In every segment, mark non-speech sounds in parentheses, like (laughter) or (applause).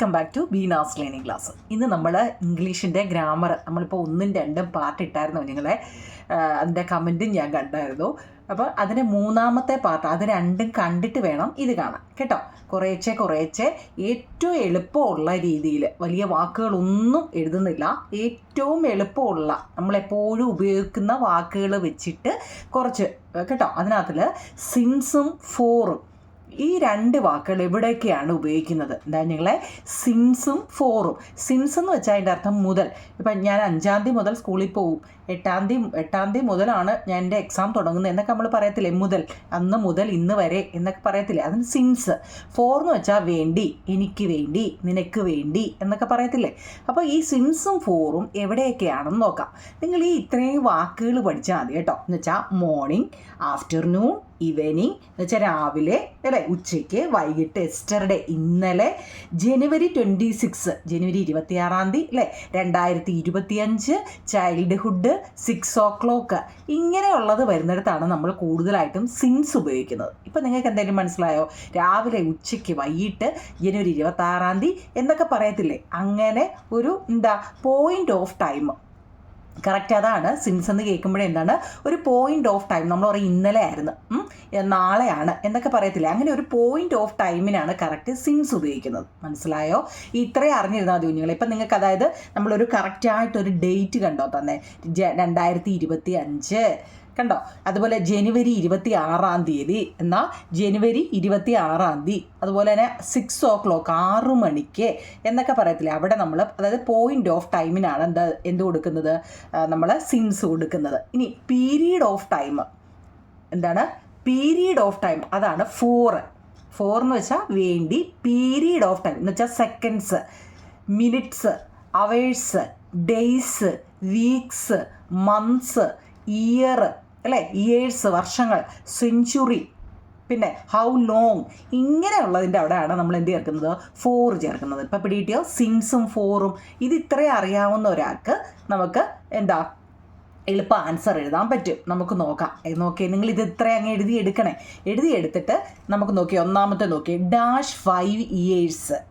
Welcome back to Beena's learning class ഇന്ന് നമ്മൾ ഇംഗ്ലീഷിന്റെ grammar നമ്മളിപ്പോൾ ഒന്നും രണ്ടും പാർട്ട് ഇട്ടായിരുന്നു നിങ്ങളെ. അതിന്റെ കമന്റും ഞാൻ കണ്ടായിരുന്നു. അപ്പോൾ അതിന്റെ മൂന്നാമത്തെ പാർട്ട് അത് രണ്ടും കണ്ടിട്ട് വേണം ഇത് കാണാൻ. കേട്ടോ? കുറേച്ചെ കുറേച്ചെ ഏറ്റവും എളുപ്പമുള്ള രീതിയിൽ വലിയ വാക്കുകളൊന്നും എഴുതുന്നില്ല. ഏറ്റവും എളുപ്പമുള്ള നമ്മളെപ്പോഴും ഉപയോഗിക്കുന്ന വാക്കുകൾ വെച്ചിട്ട് കുറച്ച് കേട്ടോ? അതിനകത്തിൽ സിൻസും ഫോറും ഈ രണ്ട് വാക്കുകൾ എവിടെയൊക്കെയാണ് ഉപയോഗിക്കുന്നത്? എന്താ നിങ്ങളെ? സിൻസും ഫോറും സിൻസ് എന്ന് വെച്ചാൽ അതിന്റെ അർത്ഥം മുതൽ. ഇപ്പം ഞാൻ അഞ്ചാം തീയതി മുതൽ സ്കൂളിൽ പോവും. എട്ടാം തീയതി എട്ടാം തീയതി മുതലാണ് ഞാൻ എന്റെ എക്സാം തുടങ്ങുന്നത് എന്നൊക്കെ നമ്മൾ പറയത്തില്ലേ? മുതൽ. അന്ന് മുതൽ ഇന്ന് വരെ എന്നൊക്കെ പറയത്തില്ലേ? അതിന് സിൻസ് ഫോർ എന്ന് വെച്ചാൽ വേണ്ടി എനിക്ക് വേണ്ടി നിനക്ക് വേണ്ടി എന്നൊക്കെ പറയത്തില്ലേ? അപ്പോൾ ഈ സിൻസും ഫോറും എവിടെയൊക്കെയാണെന്ന് നോക്കാം. നിങ്ങൾ ഈ ഇത്രയും വാക്കുകൾ പഠിച്ചാൽ മതി കേട്ടോ. എന്ന് വെച്ചാൽ മോർണിംഗ് ആഫ്റ്റർനൂൺ ഈവനിങ് എന്ന് വെച്ചാൽ രാവിലെ അല്ലേ ഉച്ചയ്ക്ക് വൈകിട്ട് എസ്റ്റർഡേ ഇന്നലെ ജനുവരി ട്വന്റി സിക്സ് ജനുവരി ഇരുപത്തിയാറാം തീയതി അല്ലേ രണ്ടായിരത്തി ഇരുപത്തിയഞ്ച് ചൈൽഡ്ഹുഡ് സിക്സ് ഓ ക്ലോക്ക് ഇങ്ങനെയുള്ളത് വരുന്നിടത്താണ് നമ്മൾ കൂടുതലായിട്ടും സിൻസ് ഉപയോഗിക്കുന്നത്. ഇപ്പം നിങ്ങൾക്ക് എന്തെങ്കിലും മനസ്സിലായോ? രാവിലെ ഉച്ചയ്ക്ക് വൈകിട്ട് ജനുവരി ഇരുപത്താറാം തീയതി എന്നൊക്കെ പറയത്തില്ലേ? അങ്ങനെ ഒരു എന്താ പോയിന്റ് ഓഫ് ടൈം കറക്റ്റ് അതാണ്. സിൻസ് എന്ന് കേൾക്കുമ്പോഴേ എന്താണ്? ഒരു പോയിന്റ് ഓഫ് ടൈം നമ്മൾ പറയും ഇന്നലെ ആയിരുന്നു. നാളെയാണ് എന്നൊക്കെ പറയത്തില്ല? അങ്ങനെ ഒരു പോയിന്റ് ഓഫ് ടൈമിനാണ് കറക്റ്റ് സിൻസ് ഉപയോഗിക്കുന്നത്. മനസ്സിലായോ? ഇത്രയും അറിഞ്ഞിരുന്നാൽ മതി കുഞ്ഞുങ്ങളെ. ഇപ്പം നിങ്ങൾക്ക് അതായത് നമ്മളൊരു കറക്റ്റായിട്ടൊരു ഡേറ്റ് കണ്ടോ തന്നെ? രണ്ടായിരത്തി ഇരുപത്തി അഞ്ച് കണ്ടോ? അതുപോലെ ജനുവരി ഇരുപത്തി ആറാം തീയതി എന്നാൽ ജനുവരി ഇരുപത്തി ആറാം തീയതി അതുപോലെ തന്നെ സിക്സ് ഓ ക്ലോക്ക് ആറ് മണിക്ക് എന്നൊക്കെ പറയത്തില്ലേ? അവിടെ നമ്മൾ അതായത് പോയിന്റ് ഓഫ് ടൈമിനാണ് എന്താ എന്ത് കൊടുക്കുന്നത്? നമ്മൾ സിംസ് കൊടുക്കുന്നത്. ഇനി പീരീഡ് ഓഫ് ടൈം എന്താണ്? പീരീഡ് ഓഫ് ടൈം അതാണ് ഫോർ ഫോർ എന്ന് വെച്ചാൽ വേണ്ടി പീരീഡ് ഓഫ് ടൈം എന്ന് വെച്ചാൽ seconds minutes hours days weeks months year അല്ലേ? ഇയേഴ്സ് വർഷങ്ങൾ സെഞ്ചുറി പിന്നെ ഹൗ ലോങ് ഇങ്ങനെയുള്ളതിന്റെ അവിടെയാണ് നമ്മൾ എന്ത് ചേർക്കുന്നത്? ഫോർ ചേർക്കുന്നത്. ഇപ്പം പിടിയിട്ടിയോ സിംസും ഫോറും ഇത് ഇത്രയും അറിയാവുന്ന ഒരാൾക്ക് നമുക്ക് എന്താ? എളുപ്പം ആൻസർ എഴുതാൻ പറ്റും. നമുക്ക് നോക്കാം. നോക്കി നിങ്ങൾ ഇത് ഇത്രയും അങ്ങ് എഴുതി എടുക്കണേ. എഴുതി എടുത്തിട്ട് നമുക്ക് നോക്കി ഒന്നാമത്തെ നോക്കി ഡാഷ് ഫൈവ് ഇയേഴ്സ്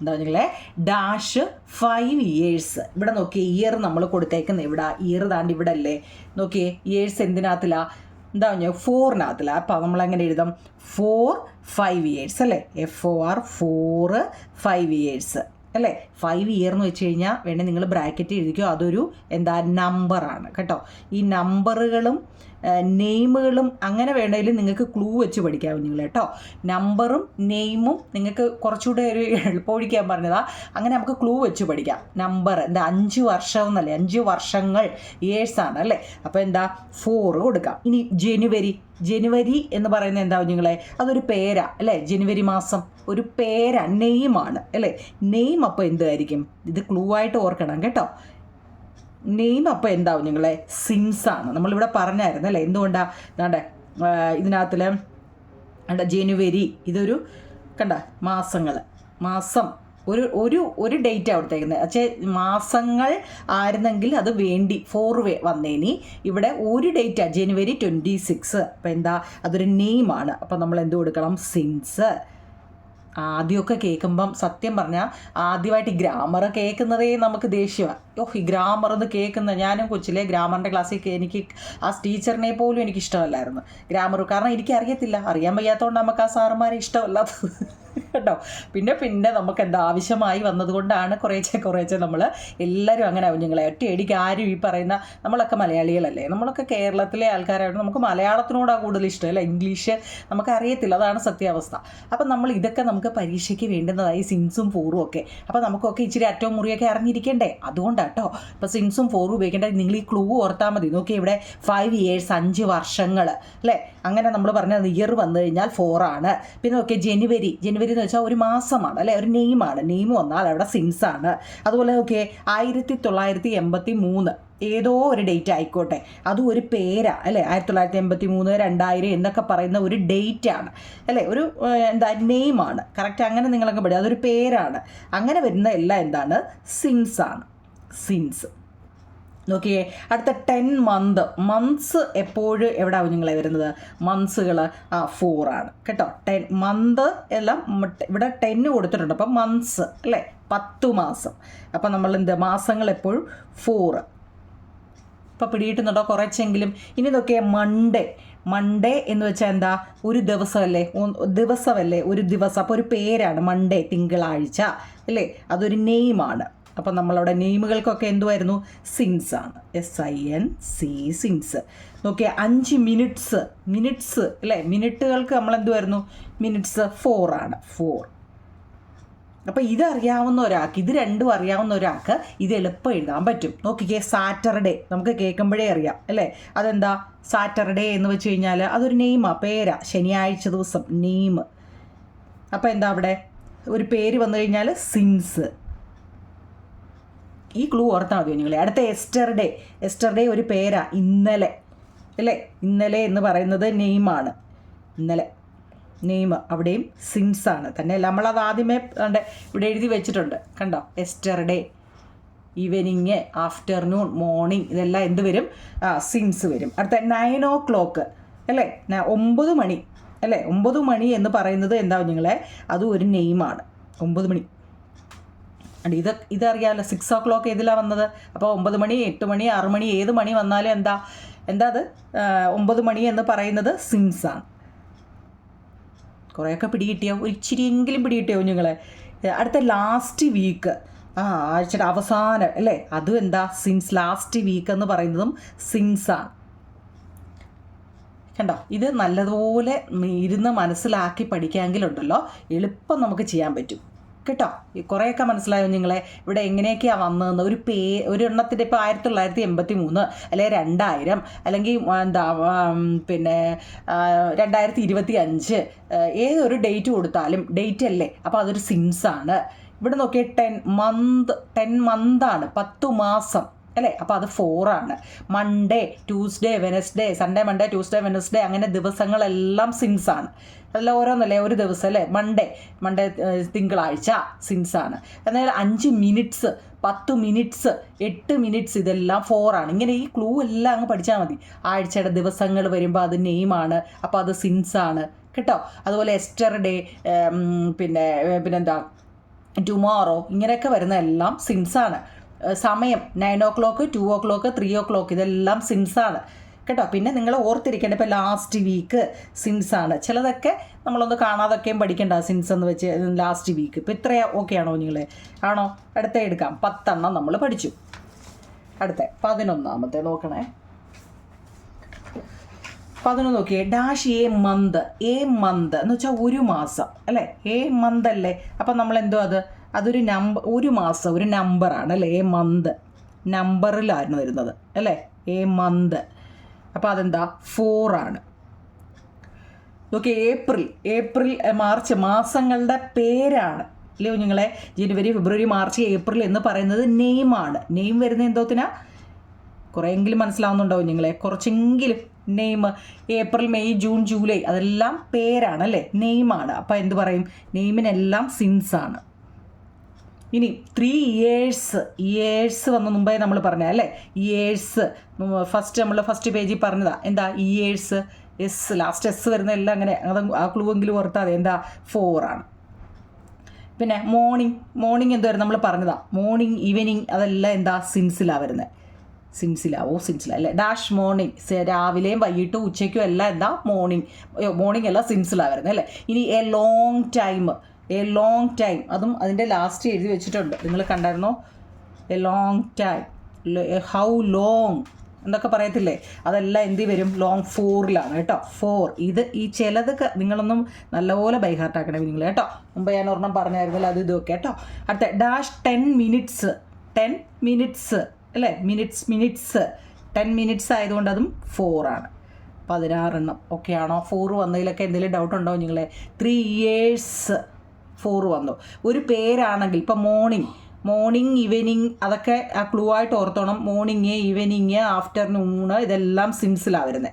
എന്താ നിങ്ങളെ ഡാഷ് ഫൈവ് ഇയേഴ്സ് ഇവിടെ നോക്കിയേ ഇയർ നമ്മൾ കൊടുത്തേക്കുന്നത് ഇവിടെ ഇയർ താണ്ട് ഇവിടെ അല്ലേ നോക്കിയേ ഇയേഴ്സ് എന്തിനകത്തിലാ എന്താ പറഞ്ഞാൽ ഫോറിനകത്തില്ല അപ്പം നമ്മൾ എങ്ങനെ എഴുതാം? ഫോർ ഫൈവ് ഇയേഴ്സ് അല്ലേ? F O R for five years അല്ലേ? ഫൈവ് ഇയർ എന്ന് വെച്ച് കഴിഞ്ഞാൽ വേണേൽ നിങ്ങൾ ബ്രാക്കറ്റ് എഴുതിക്കോ. അതൊരു എന്താ നമ്പറാണ് കേട്ടോ? ഈ നമ്പറുകളും നെയിമുകളും അങ്ങനെ വേണമെങ്കിൽ നിങ്ങൾക്ക് ക്ലൂ വെച്ച് പഠിക്കാം നിങ്ങൾ കേട്ടോ. നമ്പറും നെയിമും നിങ്ങൾക്ക് കുറച്ചുകൂടെ ഒരു എളുപ്പമൊഴിക്കാൻ പറഞ്ഞതാ. അങ്ങനെ നമുക്ക് ക്ലൂ വെച്ച് പഠിക്കാം. നമ്പർ എന്താ അഞ്ച് വർഷം എന്നല്ലേ? അഞ്ച് വർഷങ്ങൾ ഇയേഴ്സ് ആണ് അല്ലേ? അപ്പോൾ എന്താ ഫോർ കൊടുക്കാം. ഇനി ജനുവരി. ജനുവരി എന്ന് പറയുന്നത് എന്താ കുഞ്ഞുങ്ങളെ അതൊരു പേരാ അല്ലേ? ജനുവരി മാസം. ഒരു പേരാ നെയിമാണ് അല്ലേ? നെയിം അപ്പോൾ എന്തായിരിക്കും ഇത് ക്ലൂ ആയിട്ട് ഓർക്കണം കേട്ടോ. നെയിം അപ്പോൾ എന്താവും നിങ്ങളെ സിംസ് ആണ്. നമ്മളിവിടെ പറഞ്ഞായിരുന്നു അല്ലേ? എന്തുകൊണ്ടാണ് ഇതാണ്ട് ഇതിനകത്തിൽ ജനുവരി ഇതൊരു കണ്ട മാസങ്ങൾ മാസം. ഒരു ഒരു ഒരു ഡേറ്റ് കൊടുത്തേക്കുന്നത് പക്ഷേ മാസങ്ങൾ ആയിരുന്നെങ്കിൽ അത് വേണ്ടി ഫോർ വേ വന്നേനി. ഇവിടെ ഒരു ഡേറ്റാണ് ജനുവരി ട്വന്റി സിക്സ് അപ്പോൾ എന്താ? അതൊരു നെയിമാണ്. അപ്പോൾ നമ്മൾ എന്ത് കൊടുക്കണം? സിൻസ് ആദ്യമൊക്കെ കേൾക്കുമ്പം സത്യം പറഞ്ഞാൽ ആദ്യമായിട്ട് ഗ്രാമർ കേൾക്കുന്നതേ നമുക്ക് ദേഷ്യമാണ് ഓഹ് ഈ ഗ്രാമർ എന്ന് കേൾക്കുന്ന ഞാനും കൊച്ചിലെ ഗ്രാമറിന്റെ ക്ലാസ്സിൽ എനിക്ക് ആ ടീച്ചറിനെ പോലും എനിക്ക് ഇഷ്ടമല്ലായിരുന്നു. ഗ്രാമർ കാരണം എനിക്ക് അറിയത്തില്ല. അറിയാൻ വയ്യാത്തതുകൊണ്ട് നമുക്ക് ആ സാറുമാരെ ഇഷ്ടമല്ലാത്തത്. (laughs) കേട്ടോ? പിന്നെ പിന്നെ നമുക്ക് എന്താ ആവശ്യമായി വന്നതുകൊണ്ടാണ് കുറേശ്ശെ കുറേശ്ശെ നമ്മൾ എല്ലാവരും അങ്ങനെ കുഞ്ഞുങ്ങളെ ഒറ്റയടിക്ക് ആരും ഈ പറയുന്ന നമ്മളൊക്കെ മലയാളികളല്ലേ? നമ്മളൊക്കെ കേരളത്തിലെ ആൾക്കാരായിട്ട് നമുക്ക് മലയാളത്തിനോടാണ് കൂടുതൽ ഇഷ്ടം. അല്ല? ഇംഗ്ലീഷ് നമുക്ക് അറിയത്തില്ല അതാണ് സത്യാവസ്ഥ. അപ്പം നമ്മൾ ഇതൊക്കെ നമുക്ക് പരീക്ഷയ്ക്ക് വേണ്ടുന്നതായി സിൻസും ഫോറും ഒക്കെ. അപ്പോൾ നമുക്കൊക്കെ ഇച്ചിരി അറ്റവും മുറിയൊക്കെ അറിഞ്ഞിരിക്കണ്ടേ? കേട്ടോ ഇപ്പോൾ സിൻസും ഫോറും ഉപയോഗിക്കേണ്ടത് നിങ്ങൾ ഈ ക്ലൂ ഓർത്താൽ മതി. നോക്കി ഇവിടെ ഫൈവ് ഇയേഴ്സ് അഞ്ച് വർഷങ്ങൾ അല്ലേ? അങ്ങനെ നമ്മൾ പറഞ്ഞ ഇയർ വന്നു കഴിഞ്ഞാൽ ഫോറാണ് പിന്നെ ഓക്കെ ജനുവരി. ജനുവരി എന്ന് വെച്ചാൽ ഒരു മാസമാണ് അല്ലേ? ഒരു നെയിമാണ്. നെയിം വന്നാൽ അവിടെ സിൻസ് ആണ് അതുപോലെ നോക്കിയേ ആയിരത്തി തൊള്ളായിരത്തി എൺപത്തി മൂന്ന് ഏതോ ഒരു ഡേറ്റ് ആയിക്കോട്ടെ. അതും ഒരു പേരാ അല്ലേ? ആയിരത്തി തൊള്ളായിരത്തി എൺപത്തി മൂന്ന് രണ്ടായിരം എന്നൊക്കെ പറയുന്ന ഒരു ഡേറ്റ് ആണ്. അല്ലേ? ഒരു എന്താ നെയിമാണ് കറക്റ്റ് അങ്ങനെ നിങ്ങളൊക്കെ പഠിക്കും അതൊരു പേരാണ്. അങ്ങനെ വരുന്ന എല്ലാം എന്താണ്? സിൻസ് ആണ്. സിൻസ് നോക്കിയേ അടുത്ത ടെൻ മന്ത് മന്ത്സ് എപ്പോഴും എവിടെ നിങ്ങളെ വരുന്നത്? മന്ത്സുകൾ ആ ഫോർ ആണ്. കേട്ടോ? ടെൻ മന്ത് എല്ലാം ഇവിടെ ടെന്ന് കൊടുത്തിട്ടുണ്ട്. അപ്പം മന്ത്സ് അല്ലേ? പത്തു മാസം. അപ്പം നമ്മൾ എന്ത് മാസങ്ങൾ എപ്പോഴും ഫോറ് ഇപ്പം പിടിയിട്ടുന്നുണ്ടോ കുറച്ചെങ്കിലും? ഇനി ഇതൊക്കെ മൺഡേ മൺഡേ എന്ന് വെച്ചാൽ എന്താ? ഒരു ദിവസമല്ലേ? ദിവസമല്ലേ? ഒരു ദിവസം. അപ്പോൾ ഒരു പേരാണ് മൺഡേ തിങ്കളാഴ്ച. അല്ലേ? അതൊരു നെയിമാണ്. അപ്പം നമ്മളവിടെ നെയിമുകൾക്കൊക്കെ എന്തുമായിരുന്നു സിൻസ് ആണ്. S I N C since നോക്കിയ അഞ്ച് മിനിറ്റ്സ് മിനിറ്റ്സ് അല്ലേ? മിനിറ്റുകൾക്ക് നമ്മൾ എന്തുമായിരുന്നു മിനിറ്റ്സ് ഫോർ ആണ്. ഫോർ അപ്പോൾ ഇതറിയാവുന്ന ഒരാൾക്ക് ഇത് രണ്ടും അറിയാവുന്ന ഒരാൾക്ക് ഇത് എളുപ്പം എഴുതാൻ പറ്റും. നോക്കിക്കേ സാറ്റർഡേ നമുക്ക് കേൾക്കുമ്പോഴേ അറിയാം അല്ലേ? അതെന്താ? സാറ്റർഡേ എന്ന് വെച്ച് കഴിഞ്ഞാൽ അതൊരു നെയ്മാ പേരാ. ശനിയാഴ്ച ദിവസം നെയിം അപ്പോൾ എന്താ അവിടെ? ഒരു പേര് വന്നു കഴിഞ്ഞാൽ സിൻസ് ഈ ക്ലൂ ഓർത്താൽ മതി നിങ്ങൾ അടുത്ത എസ്റ്റർഡേ എസ്റ്റർഡേ ഒരു പേരാ ഇന്നലെ. അല്ലേ? ഇന്നലെ എന്ന് പറയുന്നത് നെയിമാണ്. ഇന്നലെ. നെയിം അവിടെയും സിംസ് ആണ്. തന്നെ നമ്മളത് ആദ്യമേ കണ്ട് ഇവിടെ എഴുതി വെച്ചിട്ടുണ്ട്. കണ്ടോ? എസ്റ്റർഡേ ഈവനിങ് ആഫ്റ്റർനൂൺ മോർണിംഗ് ഇതെല്ലാം എന്ത് വരും? ആ സിൻസ് വരും. അടുത്ത നയൻ ഓ ക്ലോക്ക് അല്ലേ ഒമ്പത് മണി അല്ലേ? ഒമ്പത് മണി എന്ന് പറയുന്നത് എന്താ നിങ്ങളെ? അതും ഒരു നെയിമാണ് ഒമ്പത് മണി. അണ്ട് ഇത് ഇതറിയാമല്ലോ സിക്സ് ഓ ക്ലോക്ക് ഏതിലാണ് വന്നത്? അപ്പോൾ ഒമ്പത് മണി എട്ട് മണി ആറ് മണി ഏത് മണി വന്നാലും എന്താ? എന്താ അത്? ഒമ്പത് മണി എന്ന് പറയുന്നത് സിംസ് ആണ്. കുറേയൊക്കെ പിടികിട്ടിയാവും ഒരു ഇച്ചിരിയെങ്കിലും പിടികിട്ടിയാവും നിങ്ങളെ അടുത്ത ലാസ്റ്റ് വീക്ക് ആ ആഴ്ചയുടെ അവസാനം അല്ലേ? അതും എന്താ? സിൻസ് ലാസ്റ്റ് വീക്ക് എന്ന് പറയുന്നതും സിൻസാണ് കണ്ടോ? ഇത് നല്ലതുപോലെ ഇരുന്ന് മനസ്സിലാക്കി പഠിക്കാമെങ്കിലുണ്ടല്ലോ. എളുപ്പം നമുക്ക് ചെയ്യാൻ പറ്റും. കേട്ടോ. കുറേയൊക്കെ മനസ്സിലായോ നിങ്ങളെ? ഇവിടെ എങ്ങനെയൊക്കെയാണ് വന്നതെന്ന്? ഒരു പേ ഒരു എണ്ണത്തിന്റെ ഇപ്പോൾ ആയിരത്തി തൊള്ളായിരത്തി എൺപത്തി മൂന്ന് അല്ലെങ്കിൽ രണ്ടായിരം അല്ലെങ്കിൽ എന്താ പിന്നെ രണ്ടായിരത്തി ഇരുപത്തി അഞ്ച് ഏതൊരു ഡേറ്റ് കൊടുത്താലും ഡേറ്റ് അല്ലേ? അപ്പോൾ അതൊരു സിൻസാണ് ഇവിടെ നോക്കിയാൽ ടെൻ മന്ത് ടെൻ മന്താണ് പത്തു മാസം അല്ലേ? അപ്പോൾ അത് ഫോറാണ് Monday Tuesday Wednesday Sunday Monday Tuesday Wednesday അങ്ങനെ ദിവസങ്ങളെല്ലാം സിൻസ് ആണ് അതെല്ലാം ഓരോന്നല്ലേ ഒരു ദിവസം അല്ലേ മൺഡേ മൺഡേ തിങ്കളാഴ്ച സിൻസാണ് എന്നാൽ അഞ്ച് മിനിറ്റ്സ് പത്ത് മിനിറ്റ്സ് എട്ട് മിനിറ്റ്സ് ഇതെല്ലാം ഫോറാണ് ഇങ്ങനെ ഈ ക്ലൂ എല്ലാം അങ്ങ് പഠിച്ചാൽ മതി. ആഴ്ചയുടെ ദിവസങ്ങൾ വരുമ്പോൾ അത് നെയിമാണ് അപ്പോൾ അത് സിൻസാണ് കേട്ടോ? അതുപോലെ എസ്റ്റർ ഡേ പിന്നെ പിന്നെന്താ? ടുമോറോ ഇങ്ങനെയൊക്കെ വരുന്ന എല്ലാം സിൻസാണ് സമയം nine o'clock two o'clock three o'clock ഇതെല്ലാം സിൻസാണ് കേട്ടോ. പിന്നെ നിങ്ങൾ ഓർത്തിരിക്കേണ്ട ഇപ്പോൾ ലാസ്റ്റ് വീക്ക് സിൻസാണ് ചിലതൊക്കെ നമ്മളൊന്ന് കാണാതൊക്കെയും പഠിക്കേണ്ട സിൻസ് എന്ന് വെച്ച് ലാസ്റ്റ് വീക്ക് ഇപ്പോൾ ഇത്രയാ ഓക്കെ ആണോ നിങ്ങൾ ആണോ? അടുത്ത എടുക്കാം. പത്തെണ്ണം നമ്മൾ പഠിച്ചു. അടുത്ത പതിനൊന്നാമത്തെ നോക്കണേ. പതിനൊന്ന് നോക്കിയേ. Dash a month a month എന്ന് വെച്ചാൽ ഒരു മാസം. അല്ലേ? എ മന്ത് അല്ലേ? അപ്പം നമ്മൾ എന്തോ അത്? അതൊരു നമ്പർ ഒരു മാസം ഒരു നമ്പറാണ് അല്ലേ? എ മന്ത് നമ്പറിലായിരുന്നു വരുന്നത്. അല്ലേ? എ മന്ത് അപ്പോൾ അതെന്താ? ഫോറാണ് ഓക്കെ ഏപ്രിൽ ഏപ്രിൽ മാർച്ച് മാസങ്ങളുടെ പേരാണ്. അല്ലയോ നിങ്ങളെ ജനുവരി ഫെബ്രുവരി മാർച്ച് ഏപ്രിൽ എന്ന് പറയുന്നത് നെയിമാണ് നെയിം വരുന്ന എന്തോത്തിനാ? കുറേയെങ്കിലും മനസ്സിലാവുന്നുണ്ടാവും നിങ്ങളെ കുറച്ചെങ്കിലും name April May June July അതെല്ലാം പേരാണ് അല്ലേ? നെയിമാണ് അപ്പോൾ എന്ത് പറയും? നെയിമിനെല്ലാം സിൻസാണ് ഇനി ത്രീ ഇയേഴ്സ് ഇയേഴ്സ് വന്ന മുമ്പേ നമ്മൾ പറഞ്ഞ അല്ലേ? ഇയേഴ്സ് ഫസ്റ്റ് നമ്മൾ ഫസ്റ്റ് പേജിൽ പറഞ്ഞതാ. എന്താ? ഇയേഴ്സ് എസ് ലാസ്റ്റ് എസ് വരുന്ന എല്ലാം അങ്ങനെ അത് ആ ക്ലൂവെങ്കിലും എങ്കിലും മതി. എന്താ? ഫോർ ആണ്. പിന്നെ മോർണിംഗ് മോർണിംഗ് എന്താ എന്തുവരും നമ്മൾ പറഞ്ഞതാ. മോർണിംഗ് ഈവനിങ് അതെല്ലാം എന്താ? സിൻസിലാണ് വരുന്നത് സിംസില ഓ അല്ലേ? ഡാഷ് മോർണിംഗ് രാവിലെയും വൈകിട്ടും ഉച്ചയ്ക്കും എല്ലാം എന്താ? മോർണിംഗ് മോർണിംഗ് എല്ലാം സിൻസിലാണ് വരുന്നത് അല്ലേ? ഇനി a long time a long time അതും അതിന്റെ ലാസ്റ്റ് എഴുതി വെച്ചിട്ടുണ്ട്. നിങ്ങൾ കണ്ടായിരുന്നോ? A long time how long എന്നൊക്കെ പറയത്തില്ലേ? അതെല്ലാം എന്തി വരും? ലോങ് ഫോറിലാണ് കേട്ടോ. ഫോർ ഇത് ഈ ചിലതൊക്കെ നിങ്ങളൊന്നും നല്ലപോലെ ബൈഹാർട്ടാക്കണേ നിങ്ങൾ കേട്ടോ. മുമ്പ് ഞാൻ ഒരെണ്ണം പറഞ്ഞായിരുന്നല്ലോ അത് ഇതൊക്കെ കേട്ടോ. അടുത്ത dash ten minutes ten minutes അല്ലേ? മിനിറ്റ്സ് മിനിറ്റ്സ് ടെൻ മിനിറ്റ്സ് ആയതുകൊണ്ട് അതും ഫോറാണ് പതിനാറെണ്ണം. ഓക്കെ ആണോ? ഫോർ വന്നതിലൊക്കെ എന്തെങ്കിലും ഡൗട്ട് ഉണ്ടോ നിങ്ങളെ ത്രീ ഇയേഴ്സ് ഫോർ വന്നു. ഒരു പേരാണെങ്കിൽ ഇപ്പം മോർണിംഗ് മോർണിംഗ് ഈവനിങ് അതൊക്കെ ആ ക്ലൂ ആയിട്ട് ഓർത്തോണം. മോർണിംഗ് ഈവനിങ് ആഫ്റ്റർനൂണ് ഇതെല്ലാം സിംസിലാണ് വരുന്നത്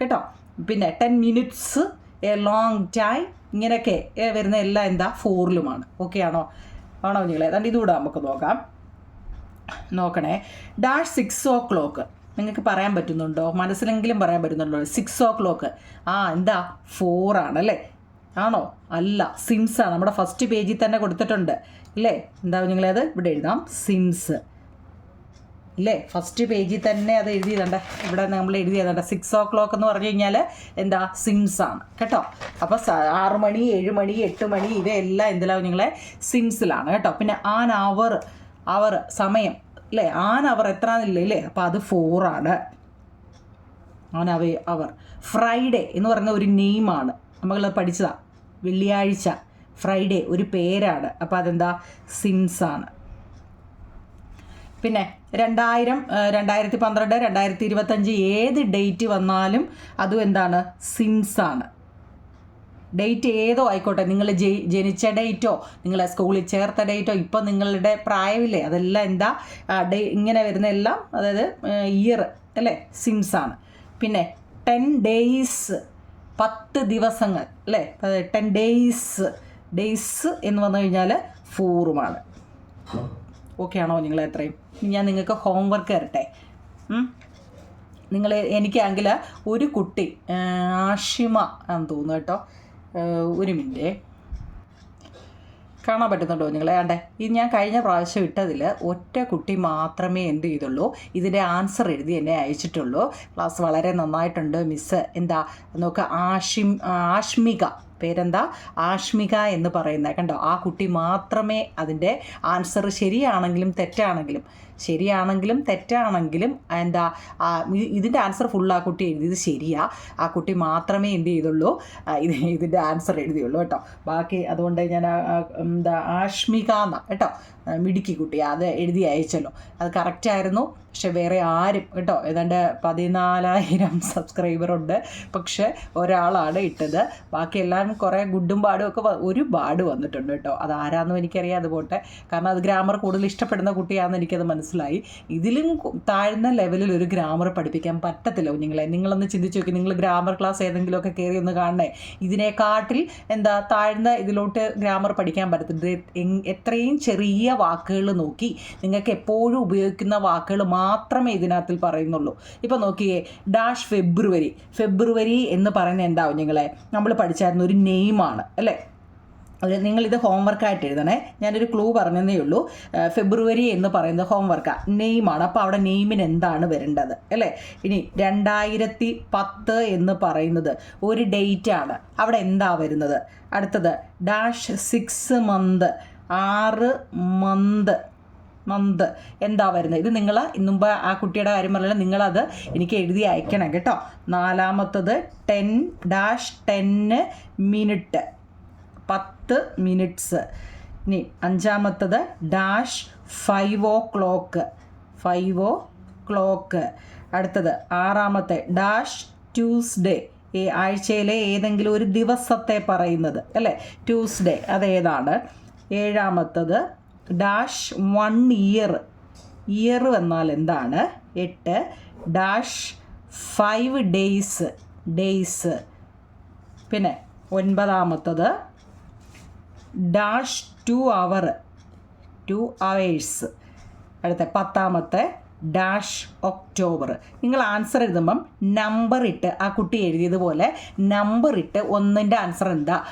കേട്ടോ? പിന്നെ ten minutes a long time ഇങ്ങനെയൊക്കെ വരുന്ന എല്ലാം എന്താ? ഫോറിലുമാണ് ഓക്കെ ആണോ? ആണോ നിങ്ങളെ ഏതാണ്ട് ഇതുകൂടെ നമുക്ക് നോക്കാം. നോക്കണേ. ഡാഷ് സിക്സ് ഓ ക്ലോക്ക് നിങ്ങൾക്ക് പറയാൻ പറ്റുന്നുണ്ടോ? മനസ്സിലെങ്കിലും പറയാൻ പറ്റുന്നുണ്ടോ? സിക്സ് ഓ ക്ലോക്ക് ആ എന്താ? ഫോർ ആണല്ലേ ആണോ? അല്ല സിംസ് ആണ്. നമ്മുടെ ഫസ്റ്റ് പേജിൽ തന്നെ കൊടുത്തിട്ടുണ്ട്. ഇല്ലേ? എന്താ നിങ്ങളത്? ഇവിടെ എഴുതാം. സിംസ് ഇല്ലേ? ഫസ്റ്റ് പേജിൽ തന്നെ അത് എഴുതിയതണ്ട. ഇവിടെ നമ്മൾ എഴുതിയതണ്ട. സിക്സ് ഓ ക്ലോക്ക് എന്ന് പറഞ്ഞു കഴിഞ്ഞാൽ എന്താ? സിംസ് ആണ്. കേട്ടോ? അപ്പോൾ ആറ് മണി ഏഴ് മണി എട്ട് മണി ഇവയെല്ലാം എന്തിലാവും നിങ്ങളെ? സിംസിലാണ് കേട്ടോ? പിന്നെ ആൻ അവർ അവർ സമയം. അല്ലേ ആൻ അവർ എത്രന്നില്ല ഇല്ലേ? അപ്പോൾ അത് ഫോറാണ് ആൻ അവ അവർ ഫ്രൈഡേ എന്ന് പറയുന്ന ഒരു നെയിമാണ് നമ്മൾ പഠിച്ചതാ. വെള്ളിയാഴ്ച ഫ്രൈഡേ ഒരു പേരാണ്. അപ്പോൾ അതെന്താ? സിൻസ് ആണ്. പിന്നെ രണ്ടായിരം രണ്ടായിരത്തി പന്ത്രണ്ട് രണ്ടായിരത്തി ഇരുപത്തഞ്ച് ഏത് ഡേറ്റ് വന്നാലും അതും എന്താണ്? സിൻസ് ആണ്. ഡേറ്റ് ഏതോ ആയിക്കോട്ടെ. നിങ്ങൾ ജനിച്ച ഡേറ്റോ നിങ്ങളെ സ്കൂളിൽ ചേർത്ത ഡേറ്റോ ഇപ്പം നിങ്ങളുടെ പ്രായമില്ലേ അതെല്ലാം എന്താ? ഡേ ഇങ്ങനെ വരുന്ന എല്ലാം അതായത് ഇയർ അല്ലേ? സിംസ് ആണ്. പിന്നെ ടെൻ ഡേയ്സ് പത്ത് ദിവസങ്ങൾ അല്ലേ? ടെൻ ഡേയ്സ് ഡേയ്സ് എന്ന് വന്നു കഴിഞ്ഞാൽ ഫോറുമാണ് ഓക്കെ ആണോ നിങ്ങൾ എത്രയും ഞാൻ നിങ്ങൾക്ക് ഹോംവർക്ക് തരട്ടെ. നിങ്ങൾ എനിക്കാണെങ്കിൽ ഒരു കുട്ടി ആഷിമ എന്ന് തോന്നുന്നു കേട്ടോ. ഒരു മിനിറ്റ് കാണാൻ പറ്റുന്നുണ്ടോ നിങ്ങളെ? ആണ്ടേ ഇത് ഞാൻ കഴിഞ്ഞ പ്രാവശ്യം ഇട്ടതിൽ ഒറ്റ കുട്ടി മാത്രമേ എന്ത് ചെയ്തുള്ളൂ ഇതിന്റെ ആൻസർ എഴുതി എന്നെ അയച്ചിട്ടുള്ളൂ. ക്ലാസ് വളരെ നന്നായിട്ടുണ്ട് മിസ്സ് എന്താ നോക്കുക ആഷിം ആഷ്മിക. പേരെന്താ? ആഷ്മിക എന്ന് പറയുന്നത്. കണ്ടോ? ആ കുട്ടി മാത്രമേ അതിന്റെ ആൻസർ ശരിയാണെങ്കിലും തെറ്റാണെങ്കിലും ശരിയാണെങ്കിലും തെറ്റാണെങ്കിലും എന്താ ഇതിന്റെ ആൻസർ ഫുൾ ആ കുട്ടി എഴുതിയത് ശരിയാ. ആ കുട്ടി മാത്രമേ എന്ത് ചെയ്തുള്ളൂ? ഇത് ഇതിന്റെ ആൻസർ എഴുതിയുള്ളൂ കേട്ടോ. ബാക്കി അതുകൊണ്ട് ഞാൻ എന്താ ആഷ്മിക എന്ന കേട്ടോ. മിടുക്കി കുട്ടി. അത് എഴുതി അയച്ചല്ലോ. അത് കറക്റ്റ് ആയിരുന്നു. പക്ഷെ വേറെ ആരും കേട്ടോ ഏതാണ്ട് പതിനാലായിരം (laughs) സബ്സ്ക്രൈബറുണ്ട് പക്ഷെ ഒരാളാണ് ഇട്ടത്. ബാക്കി എല്ലാം കുറേ ഗുഡും പാടും ഒക്കെ ഒരു പാട് വന്നിട്ടുണ്ട് കേട്ടോ. അത് ആരാന്നും എനിക്കറിയാം അതുപോട്ടെ കാരണം അത് ഗ്രാമർ കൂടുതൽ ഇഷ്ടപ്പെടുന്ന കുട്ടിയാണെന്ന് എനിക്കത് മനസ്സിലായി. ഇതിലും താഴ്ന്ന ലെവലിൽ ഒരു ഗ്രാമർ പഠിപ്പിക്കാൻ പറ്റത്തില്ല കുഞ്ഞുങ്ങളെ. നിങ്ങളൊന്ന് ചിന്തിച്ച് നോക്കി നിങ്ങൾ ഗ്രാമർ ക്ലാസ് ഏതെങ്കിലുമൊക്കെ കയറി ഒന്ന് കാണണേ. ഇതിനെക്കാട്ടിൽ എന്താ താഴ്ന്ന ഇതിലോട്ട് ഗ്രാമർ പഠിക്കാൻ പറ്റത്തില്ല. എത്രയും ചെറിയ വാക്കുകൾ നോക്കി നിങ്ങൾക്ക് എപ്പോഴും ഉപയോഗിക്കുന്ന വാക്കുകൾ മാത്രമേ ഇതിനകത്തിൽ പറയുന്നുള്ളൂ. ഇപ്പം നോക്കിയേ ഡാഷ് ഫെബ്രുവരി. ഫെബ്രുവരി എന്ന് പറയുന്നത് എന്താ നിങ്ങളെ നമ്മൾ പഠിച്ചായിരുന്നു ഒരു നെയിമാണ് അല്ലേ? അത് നിങ്ങളിത് ഹോംവർക്കായിട്ട് എഴുതണേ. ഞാനൊരു ക്ലൂ പറഞ്ഞതേ ഉള്ളൂ. ഫെബ്രുവരി എന്ന് പറയുന്നത് ഹോംവർക്കാണ് നെയിമാണ് അപ്പോൾ അവിടെ നെയിമിന് എന്താണ് വരേണ്ടത് അല്ലേ? ഇനി രണ്ടായിരത്തി പത്ത് എന്ന് പറയുന്നത് ഒരു ഡേറ്റ് ആണ്. അവിടെ എന്താ വരുന്നത്? അടുത്തത് ഡാഷ് സിക്സ് മന്ത് ആറ് മന്ത് മന്ത് എന്താ വരുന്നത്? ഇത് നിങ്ങൾ ഇന്നുമ്പ് ആ കുട്ടിയുടെ കാര്യം പറഞ്ഞാൽ നിങ്ങളത് എനിക്ക് എഴുതി അയക്കണം കേട്ടോ. നാലാമത്തത് ടെൻ ഡാഷ് ടെന്ന് മിനിറ്റ്. പത്ത് മിനിറ്റ്സ്. ഇനി അഞ്ചാമത്തത് dash five o'clock. Five o'clock. അടുത്തത് ആറാമത്തെ ഡാഷ് ട്യൂസ്ഡേ. ഈ ആഴ്ചയിലെ ഏതെങ്കിലും ഒരു ദിവസത്തെ പറയുന്നത് അല്ലേ? ട്യൂസ്ഡേ അതേതാണ്. ഏഴാമത്തത് ഡാഷ് വൺ ഇയർ ഇയർ വന്നാൽ എന്താണ്? എട്ട്. ഡാഷ് ഫൈവ് ഡേയ്സ് ഡേയ്സ് പിന്നെ ഒൻപതാമത്തത്. Dash two hour two hours അടുത്ത പത്താമത്തെ. Dash October. നിങ്ങൾ ആൻസർ എഴുതുമ്പം നമ്പർ ഇട്ട് ആ കുട്ടി എഴുതിയതുപോലെ നമ്പർ ഇട്ട് ഒന്നിന്റെ ആൻസർ എന്താ?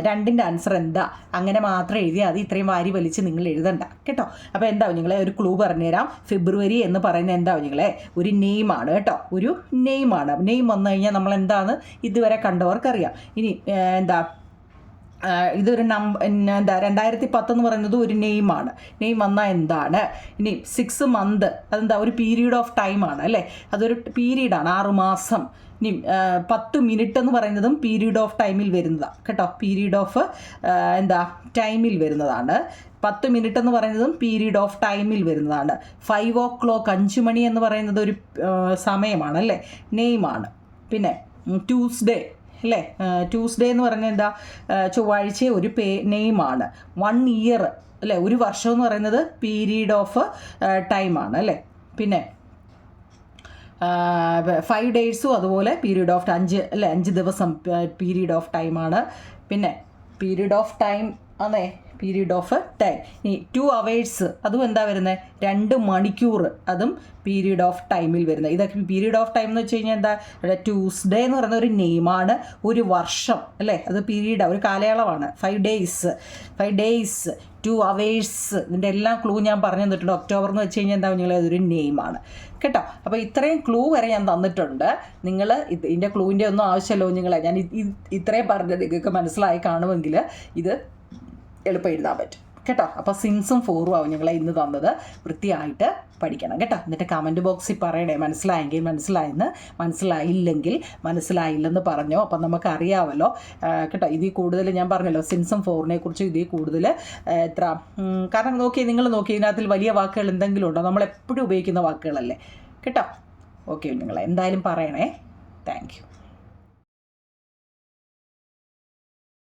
രണ്ടിന്റെ ആൻസർ എന്താ? അങ്ങനെ മാത്രം എഴുതിയാൽ അത് ഇത്രയും വാരി വലിച്ച് നിങ്ങൾ എഴുതണ്ട. കേട്ടോ? അപ്പോൾ എന്താവും നിങ്ങളെ? ഒരു ക്ലൂ പറഞ്ഞുതരാം. ഫെബ്രുവരി എന്ന് പറയുന്നത് എന്താവും നിങ്ങളെ? ഒരു നെയിമാണ് കേട്ടോ? ഒരു നെയിമാണ് നെയിം വന്നു കഴിഞ്ഞാൽ നമ്മൾ എന്താണ് ഇതുവരെ കണ്ടവർക്കറിയാം. ഇനി എന്താ? ഇതൊരു നമ്പ എന്താ രണ്ടായിരത്തി പത്ത് എന്ന് പറയുന്നത് ഒരു നെയിമാണ്. നെയിം വന്നാൽ എന്താണ്? ഇനി സിക്സ് മന്ത് അതെന്താ ഒരു പീരീഡ് ഓഫ് ടൈമാണ് അല്ലേ? അതൊരു പീരീഡാണ് ആറുമാസം ഇനി പത്ത് മിനിറ്റ് എന്ന് പറയുന്നതും പീരീഡ് ഓഫ് ടൈമിൽ വരുന്നതാണ് കേട്ടോ? പീരീഡ് ഓഫ് എന്താ ടൈമിൽ വരുന്നതാണ്. പത്ത് മിനിറ്റ് എന്ന് പറയുന്നതും പീരീഡ് ഓഫ് ടൈമിൽ വരുന്നതാണ്. ഫൈവ് ഓ ക്ലോക്ക് അഞ്ച് മണി എന്ന് പറയുന്നത് ഒരു സമയമാണ് അല്ലേ? നെയിമാണ്. പിന്നെ ട്യൂസ്ഡേ അല്ലേ? ട്യൂസ്ഡേ എന്ന് പറഞ്ഞാൽ എന്താ? ചൊവ്വാഴ്ച ഒരു പേ നെയിമാണ് വൺ ഇയർ അല്ലേ? ഒരു വർഷം എന്ന് പറയുന്നത് പീരീഡ് ഓഫ് ടൈമാണ് അല്ലേ? പിന്നെ ഫൈവ് ഡേയ്സും അതുപോലെ പീരീഡ് ഓഫ് അഞ്ച് അല്ലേ? അഞ്ച് ദിവസം പീരീഡ് ഓഫ് ടൈമാണ് പിന്നെ പീരീഡ് ഓഫ് ടൈം അതെ പീരീഡ് ഓഫ് ടൈം ഇനി ടു അവേഴ്സ് അതും എന്താ വരുന്നത് രണ്ട് മണിക്കൂർ അതും പീരീഡ് ഓഫ് ടൈമിൽ വരുന്നത് ഇതൊക്കെ പീരീഡ് ഓഫ് ടൈം എന്ന് വെച്ച് കഴിഞ്ഞാൽ എന്താ? ട്യൂസ്ഡേ എന്ന് പറയുന്ന ഒരു നെയിമാണ് ഒരു വർഷം അല്ലേ? അത് പീരീഡ് ഒരു കാലയളവാണ്. Five days five days two hours ഇതിന്റെ എല്ലാം ക്ലൂ ഞാൻ പറഞ്ഞു തന്നിട്ടുണ്ട്. ഒക്ടോബർ എന്ന് വെച്ച് കഴിഞ്ഞാൽ എന്താ? നിങ്ങൾ അതൊരു നെയിമാണ് കേട്ടോ? അപ്പോൾ ഇത്രയും ക്ലൂ വരെ ഞാൻ തന്നിട്ടുണ്ട്. നിങ്ങൾ ഇതിന്റെ ക്ലൂവിന്റെ ഒന്നും ആവശ്യമല്ലോ നിങ്ങളെ ഞാൻ ഇത് ഇത് ഇത്രയും പറഞ്ഞത് നിങ്ങൾക്ക് മനസ്സിലായി കാണുമെങ്കിൽ ഇത് എളുപ്പം എഴുതാൻ പറ്റും. കേട്ടോ? അപ്പോൾ സിൻസും ഫോറും ആവും ഞങ്ങളെ ഇന്ന് തന്നത്. വൃത്തിയായിട്ട് പഠിക്കണം. കേട്ടോ? എന്നിട്ട് കമന്റ് ബോക്സിൽ പറയണേ. മനസ്സിലായെങ്കിൽ മനസ്സിലായെന്ന്. മനസ്സിലായില്ലെങ്കിൽ മനസ്സിലായില്ലെന്ന് പറഞ്ഞോ. അപ്പം നമുക്കറിയാമല്ലോ കേട്ടോ? ഇതിൽ കൂടുതൽ ഞാൻ പറഞ്ഞല്ലോ. സിൻസും ഫോറിനെ കുറിച്ച് ഇതിൽ കൂടുതൽ എത്ര കാരണം നോക്കി നിങ്ങൾ നോക്കി ഇതിനകത്തിൽ വലിയ വാക്കുകൾ എന്തെങ്കിലും ഉണ്ടോ? നമ്മൾ എപ്പോഴും ഉപയോഗിക്കുന്ന വാക്കുകളല്ലേ? കേട്ടോ? ഓക്കെ നിങ്ങളെ എന്തായാലും പറയണേ. താങ്ക്